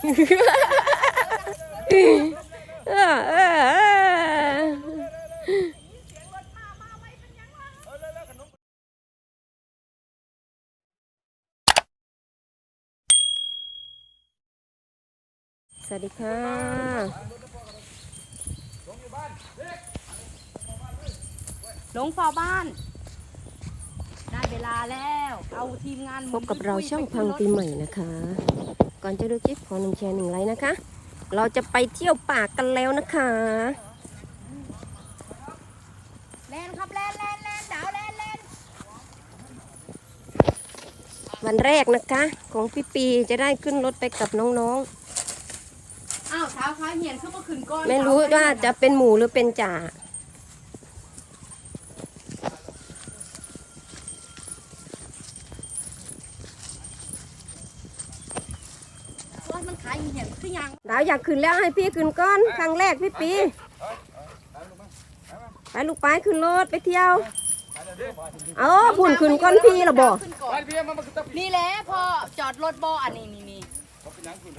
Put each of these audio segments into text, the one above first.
สวัสดีค่ะหลงฝ่าบ้าน ได้เวลาแล้ว เอาทีมงานพบกับเราช่องพังปีใหม่นะคะ ก่อนจะดูคลิปขอหนึ่งแชร์หนึ่งไลค์นะคะ เราจะไปเที่ยวป่ากันแล้วนะคะแลนครับแลนแลนแลนดาวแลนแลนวันแรกนะคะ ของพี่ปีจะได้ขึ้นรถไปกับน้องอ้าวเท้าค้าเหียนขึ้นมาขึ้นก้อนๆไม่รู้ว่าจะเป็นหมูหรือเป็นจ่า ว่ามันขายเหียนคือยังดาวอยากขึ้นแล้วให้พี่ขึ้นก่อนครั้งแรกพี่ปีไปลูกไปขึ้นรถไปเที่ยวเอาผุ่นขึ้นก้อนพี่ละบอกขึ้นก่อนนี่แหละพอจอดรถบ่อันนี้นี่นี่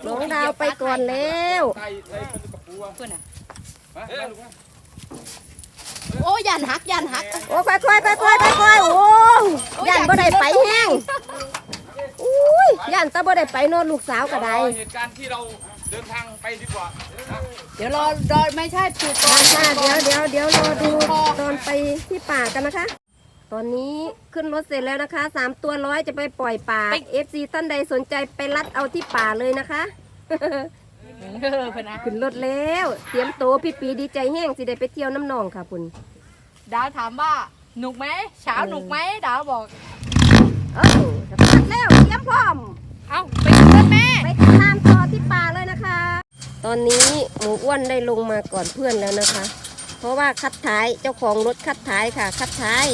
น้องดาวไปก่อนแล้วเพื่อนอะโอ้ยันหักยันหักโอ้ค่อยๆค่อยๆค่อยๆค่อยๆโอ้ยันบ่ได้ไปแห้งอุ้ ยยันตาบ่ได้ไปโนอนลูกสาวก็ได้เหตุการณ์ที่เราเดินทางไปดีกว่านะเดี๋ยวรอรอไม่ใช่ปลูกก่อนค่ะเดี๋ยวเดี๋ยวเดี๋ยวรอดูตอนไปที่ป่ากันนะคะ ตอนนี้ขึ้นรถเสร็จแล้วนะคะสามตัวร้อยจะไปปล่อยป่า FC ท่านใดสนใจไปรัดเอาที่ป่าเลยนะคะ เออเพื่อนนะขึ้นรถแล้วเตรียมโตวพี่ปีดีใจแห้งสิได้ไปเที่ยวน้ำหนองค่ะคุณดาวถามว่าหนุกไหมเช้าหนุกไหมดาวบอก เอ้าจะพักแล้วเตรียม พร้อมเอ้าไปดูกันแม่ ไปติดตามต่อที่ป่าเลยนะคะ ตอนนี้หมูอ้วนได้ลงมาก่อนเพื่อนแล้วนะคะ เพราะว่าคัดท้ายเจ้าของรถคัดท้ายค่ะ คัดท้าย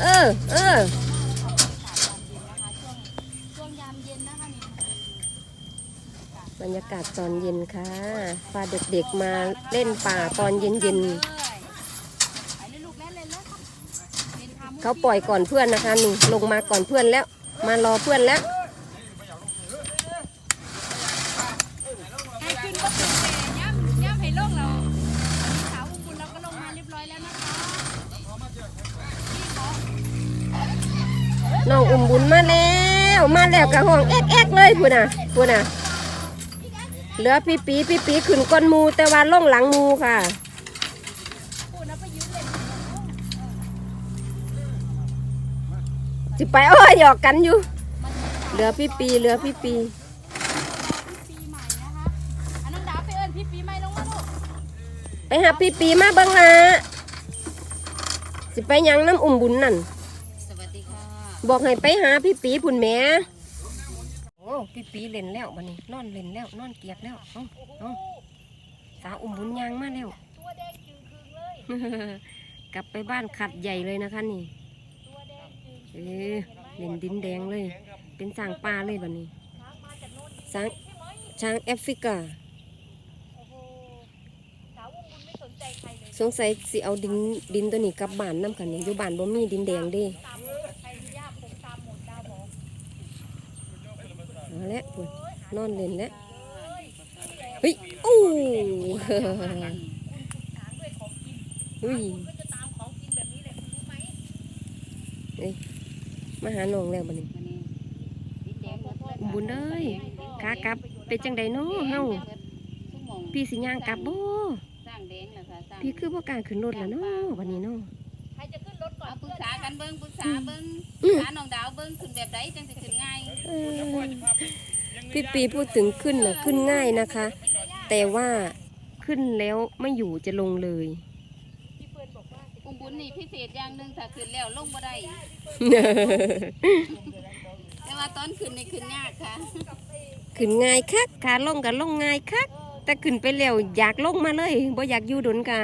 เออเออบรรยากาศตอนเย็นค่ะพาเด็กๆมาเล่นป่าตอนเย็นๆ เขาปล่อยก่อนเพื่อนนะคะนี่ลงมาก่อนเพื่อนแล้ว มารอเพื่อนแล้วน้องอุ่มบุญมาแล้ว มาแล้วกับห้องแอ๊กแอ๊กเลยพูดน่ะพูดน่ะเหลือพี่ปีพี่ปีขึ้นก้นมูแต่ว่าล่องหลังมูค่ะ สิไปอ้อยหยอกกันอยู่ เหลือพี่ปี เหลือพี่ปี ปีใหม่นะคะอันน้องดาวไปเอิญพี่ปีใหม่ลงมาลูกไปหาพี่ปีมาเบังละสิไปหยังน้ำอุ่มบุญนั่น สวัสดีค่ะบอกให้ไปหาพี่ปีพุ่นแหม่โอ้พี่ปีเล่นแล้วบันนี้ นอนเล่นแล้ว นอนเกียกแล้วเอ้าเอ้าสาวอุ่มบุญยางมาแล้ว กลับไปบ้านขัดใหญ่เลยนะคะนี่ เออเล่นดินแดงเลย เป็นสร้างป่าเลยบันนี้สางช้างแอฟริกา สงสัยสิเอาดินดินตัวนี้กลับบ้านน้ำกันนี่อยู่บ้านบ่มีดินแดงดิเอาละพุ่นอนเล่นแล้วเฮ้ยอู้อุ้ยเอ้ย มาหาน้องแล้วบัดนี้ บุญเอ้ยขากลับเป็นจังใดเนาะเฮาพี่สิย่างกลับบ่สร้างแดงแล้วค่ะสร้างพี่คือบ่กล้าขึ้นรถแล้วเนาะวันนี้เนาะเอาปรึกษากันเบิ้งปรึกษาเบิ้งอืปรึมกษาน้องดาวเบิ้งขึ้นแบบใดจังสิขึ้นง่ายเออพี่ปีพูดถึงขึ้นน่ะขึ้นง่ายนะคะ แต่ว่าขึ้นแล้วไม่อยู่จะลงเลย อุ้มบุญนี่พิเศษอย่างหนึ่งถ้าขึ้นแล้วลงบ่ได้ แต่ว่าตอนขึ้นนี่ขึ้นยากค่ะ ขึ้นง่ายคักขาลงก็ลงง่ายคักแต่ขึ้นไปแล้วอยากลงมาเลยบ่อยากอยู่ดุนกะ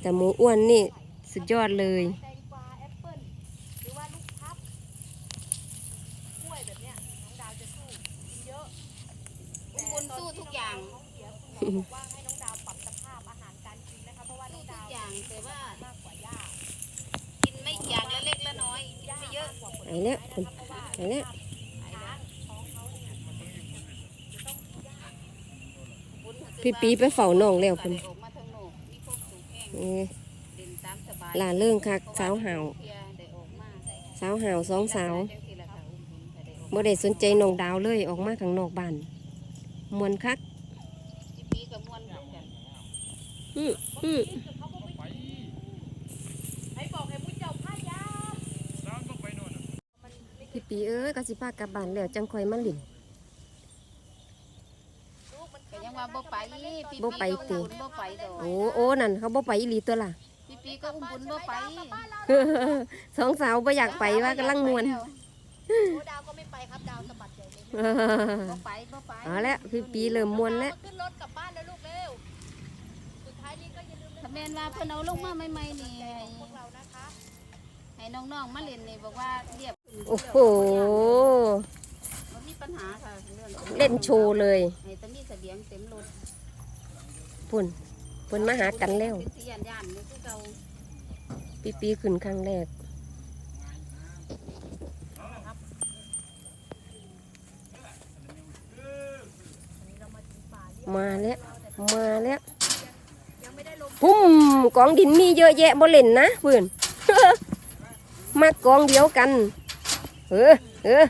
แต่หมูอ้วนนี่สุดยอดเลยอุ้มบุญสู้ทุกอย่าง สู้ทุกอย่างแต่ว่ากินไม่อย่างละเล็กละน้อยกินไม่เยอะไปแล้วไปแล้วพี่ปีไปเฝ้าน้องแล้วคุณออกมาทางโลกมีครบสูงแห้งเอ้ยเด่นตามสบายลาเรื่องคักสาวหาวเพียได้ออกมาได้สาวหาวสองสาวจังซี่ล่ะค่ะอุ้มบุญก็ได้ออกบ่ได้สนใจน้องดาวเลยออกมาข้างนอกบ้านมวนคักพี่ปีกับมวนเหมือนกันอืออือ ให้บอกให้มุ้เจ้าผ้ายาม น้ำต้องไปโน่นน่ะ พี่ปีเอ้ยก็สิพากลับบ้านแล้วจังค่อยมาลิ้นก็ยังว่าบ่ไปพี่บ่ไปติ ก็อุ้มบุญบ่ไปดอกโอ้โอ้นั่นเขาบ่ไปอีหลีตัวล่ะ พี่ปีก็อุ้มบุญบ่ไปสองสาวบ่อยากไปว่ากำลังมวนดาวก็ไม่ไปครับดาวสะบัดใหญ่เลยบ่ไปบ่ไปเอาละพี่ปีเริ่มมวนแล้ว ขึ้นรถกลับบ้านแล้วลูกเร็ว สุดท้ายนี้ก็อย่าลืมถ้าแม่นว่าเพิ่นเอาลงมาใหม่ๆนี่ให้พวกเรานะคะ ให้น้องๆมาเล่นนี่บอกว่าเรียบ โอ้โห บ่มีปัญหาค่ะเรื่องเล่นโชว์เลยให้แตมีเสบียงเต็มรถพุ่นพุ่นมาหากันแล้ว เป็นสิย่านย่านนี่คือเก่าพี่ปีขึ้นครั้งแรก มาแล้ว มาแล้วพุ่มกองดินมีเยอะแยะบ่เล่นนะเพื่อน มากองเดียวกัน เออเออ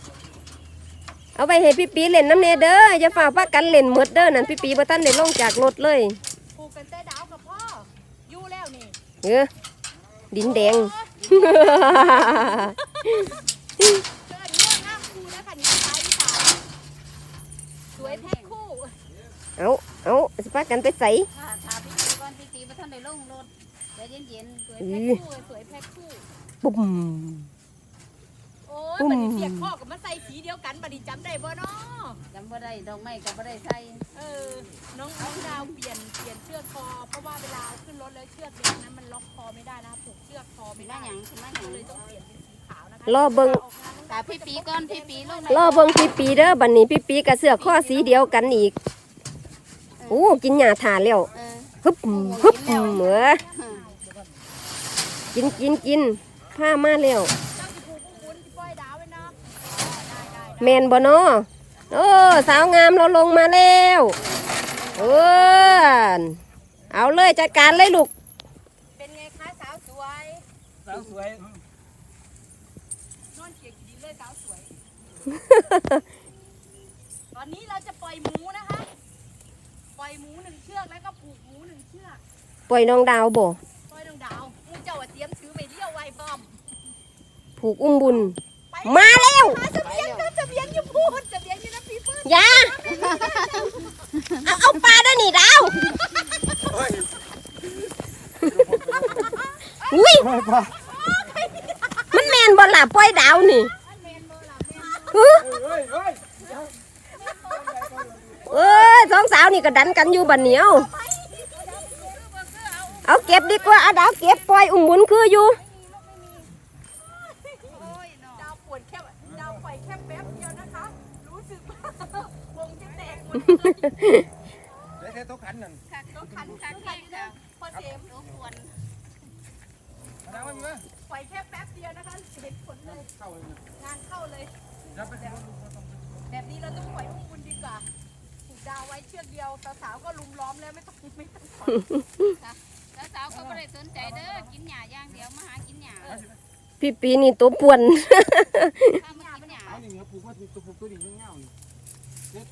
เอาไปให้พี่ปีเล่นน้ำเนเด้ออย่าฝ่าพักกันเล่นหมดเด้อนั่นพี่ปีบ่ทันได้ลงจากรถเลยปลูกเป็นเต้ดาวกับพ่ออยู่แล้วนี่เออดินแดงเกิดง่วงงามคูนะคะนี่สายอีสานสวยแพ็คคู่เอาเอาสิพากันไปใส่ถ้าถ้าพี่ตีก่อนพี่ตีบ่ทันได้ลงรถใจเย็นสวยแพ็คคู่สวยแพ็คคู่ปุ๊บโอ้ ยอืมบัดนี้เปียกพ่อกับมาใส่สีเดียวกันบัดนี้จำได้บ่เนาะๆจำบ่ได้ดอกไม้ก็บ่ได้ใส่เออ น้องน้องดาวเปลี่ยนเปลี่ยนเชือกคอ เพราะว่าเวลาขึ้นรถแล้วเชือกเด็กนั้นมันล็อกคอไม่ได้นะคะผูกเชือกคอเป็ไม่นมาได้หยังเป็นมาหยัก็งเลยต้องเปลี่ยนเป็นสีขาวนะคะรอเบิงออกงานน้องถ้าดาวพี่ปีก่อนพี่ปีลงรอเบิงพี่ปีเด้อบัดนี้พี่ปีกับเสื้อข้อสีเดียวกันอีกโอ้กินหญ้าทานแล้วเออฮึบฮึบเหมือกินกินกินผ้ามาแล้ว แมนบ่เนาะโอ้สาวงามเราลงมาแล้วเออเอาเลยจัดการเลยลูก เป็นไงคะสาวสวย สาวสวยนอนเกียกดีเลยสาวสวย ตอนนี้เราจะปล่อยหมูนะคะ ปล่อยหมูหนึ่งเชือกแล้วก็ผูกหมูหนึ่งเชือก ปล่อยน้องดาวบ่ ปล่อยดองดาวมูเจ้าอะเตรียมถือไปเลี้ยวไว้พร้อม ผูกอุ้มบุญไปมาแล้วหาเสบียงนะเสบียง อยู่พูดเสบียงอยู่นะพี่เฟิร์นอยาเอาเอาปลาด้วยนี่ดาวเฮ้ยอุ้ยมันแมนบ่ล่ะปล่อยดาวนี่ฮึเฮ้ยเฮ้ยเอ้ยสองสาวนี่ก็ดันกันอยู่บัดเหนียว เอาเก็บดีกว่าเอาดาวเก็บปล่อยอุ้มบุญคืออยู่ ดาวปวดแค่ดาวปล่อยแค่แป๊บเดียวนะคะ รู้สึกว่าวงจะแตกหมด เดี๋ยวแค่โต๊ะขันนั่นค่ะต้องคันคันคันนะพอเจมส์รบกวนน้ำมันมั้ยปล่อยแค่แป๊บเดียวนะคะเห็นผลเลย เข้าเลยงานเข้าเลยยับไปแล้วแบบนี้เราต้องปล่อยพวกคุณดีกว่าผูกดาวไว้เชือกเดียวสาวๆก็ลุมล้อมแล้วไม่ต้องไม่ต้องปล่อยแล้วสาวก็บ่ได้สนใจเด้อ กินหญ้าอย่างเดียวมาหากินหญ้าพี่ปีนี่ตัวป่วน ถ้ามากินหญ้าเอาหนึ่งครับผูกว่าตัวผูกตัวนี้เงาอยู่นี่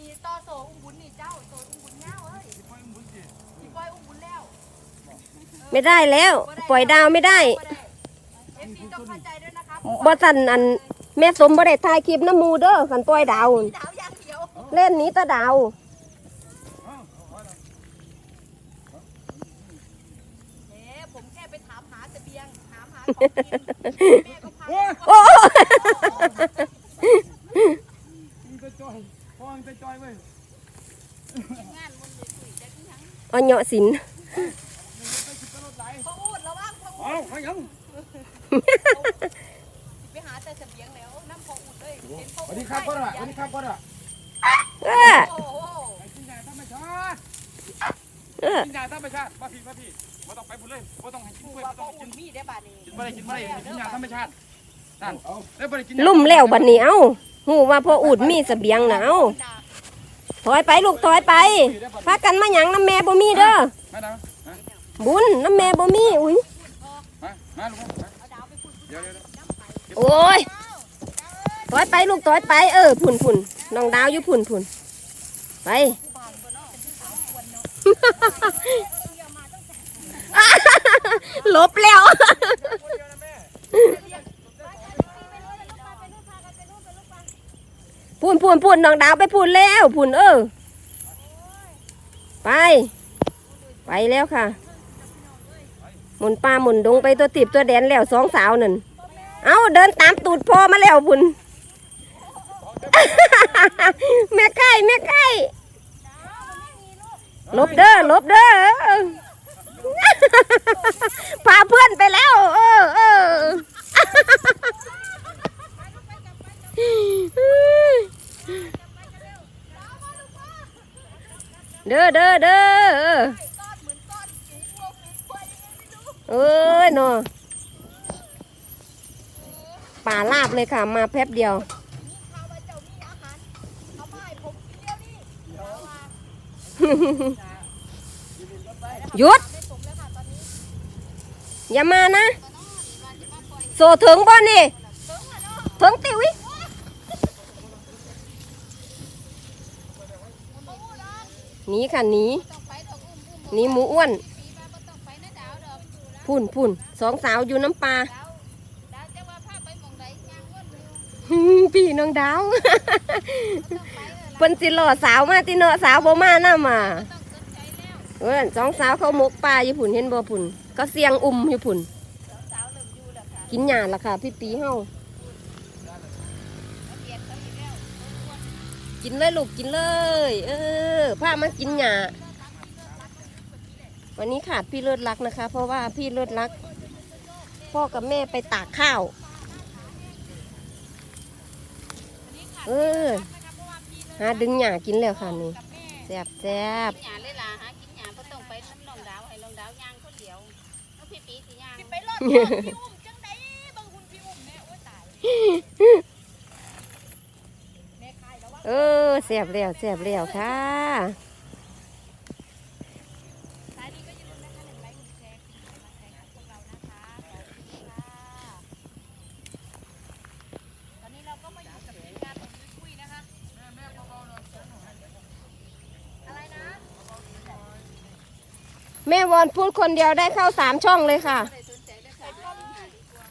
นี่ต่อโซอุ้มบุญนี่เจ้าโซอุ้มบุญเงาเอ้ยที่ปล่อยมุ้งสิพี่ปล่อยอุ้มบุญแล้วไม่ได้แล้ว ปล่อยดาวไม่ได้เอฟซีต้องเข้าใจด้วยนะคะบ่ทันอันแม่สมบ่ได้ถ่ายคลิปน้ำหมูเด้อคันปล่อยดาว ดาวอย่างเดียว เล่นหนี้ตะดาว เอ๊ะผมแค่ไปถามหาเสบียง ถามหาของกิน แม่ก็พาไปโอ้มึงจะจอยพ่ อมึงจะจอยเว้ยงานมันเลยคุยจักหยังเอาเหยาะสินพระอูดระวังพระอูเอาดไปยังไปหาแต่เสบียงแล้วน้ำพระอูดเลยเห็นพระสอูวัดสดีครับพ่อละสวัสดีครับพ่อละเออโอ้โหไปกินยาธรรมชาติเออกินยาธรรมชาติมาพี่มาพี่มาต้องไปบุญเลยมาต้องให้กินผูกล้วยว่ามาพต้อระงอูกิดนมีได้บาดนี้กินอะไรกินอะไรกินยาธรรมชาตินั่นเอาแล้วบ่ได้กินลุ่มแล้วบัดนี้เอ้า หูว่าพออูดมีเสบียงหนาวถอยไปลูกถอยไปพากันมาหยังน้ำแม่บ่มีเด้อมาดาวมาบุญน้ำแม่บ่มีอุ้ยมามาลูกมาเดี๋ยวเดี๋ยวเดี๋ยวโอ้ยถอยไปลูกถอยไปเออพุ่นพุ่นน้องดาวอยู่พุ่นพุ่นไปลบแล้ว พูนพูนพูนน้องดาวไปพูนแล้วพูนเออ ไป ไปแล้วค่ะ หมุนป่าหมุนดงไปตัวติบตัวแดนแล้วสองสาวนั่น เอาเดินตามตูดพ่อมาแล้วพุนแม่ไก่แม่ไก่ลบเด้อลบเด้อพาเพื่อนไปแล้ว เออเออ เด้อเด้อเด้อเอ้ยเนาะป่าลาบเลยค่ะมาแป๊บเดียวหยุด อย่ามานะ โซถึงบ่นี่ถึงติวิ หนีค่ะหนีหนีหมูอ้วนพุ่นพุ่นสองสาวอยู่น้ำปลาพี่น้องดาวเพิ่นสิหล่อสาวมาติเนาะสาวบ่มานํอะเอ้นสองสาวเขามกปลาอยู่พุ่นเห็นบ่พุ่นก็เสียงอุ่มอยู่พุ่นกินหญ้าละค่ะ พี่ปีเฮา กินเลยลูกกินเลย เออพามากินหญ้าวันนี้ขาดพี่เลิศรักนะคะ เพราะว่าพี่เลิศรัก พ่อกับแม่ไปตากข้าว เออหาดึงหญ้ากินแล้วค่ะนี่แซ่บแซ่บหยาเลยล่ะหากินหยาบ่ต้องไปน้ำลองดาวให้ลองดาวย่างคนเดียวน้องพี่ปีสิย่างไปรอดพี่อุ้มจังไดบางคุณพี่อุ้มเนี่ยโอ้ยตายแม่คายแล้วว่า เออแซ่บแล้วแซ่บแล้วค่ะสายนี้ก็อย่าลืมนะคะหนึ่งไลค์หนึ่งแชร์เป็นกำลังใจให้พวเรานะคะขอบค่ะตอนนี้เราก็มาอยู่กับทีมงานของคุยนะคะอะไรนะแม่วอนพูดคนเดียวได้เข้าสามช่องเลยค่ะ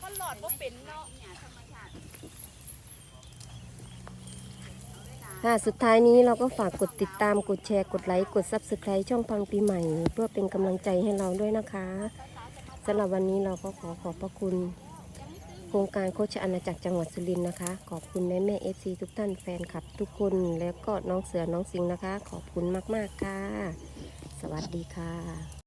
มันหลอดว่าเป็นเนาะ ค่ะสุดท้ายนี้เราก็ฝากกดติดตามกดแชร์กดไลค์กด Subscribe ช่องพังปีใหม่ เพื่อเป็นกำลังใจให้เราด้วยนะคะสำหรับวันนี้เราก็ขอขอบพระคุณ โครงการโคชอาณาจักรจังหวัดสุรินทร์นะคะ ขอบคุณแม่แม่เอฟซีทุกท่านแฟนคลับทุกคน แล้วก็น้องเสือน้องสิงห์นะคะ ขอบคุณมาก ๆ ค่ะ สวัสดีค่ะ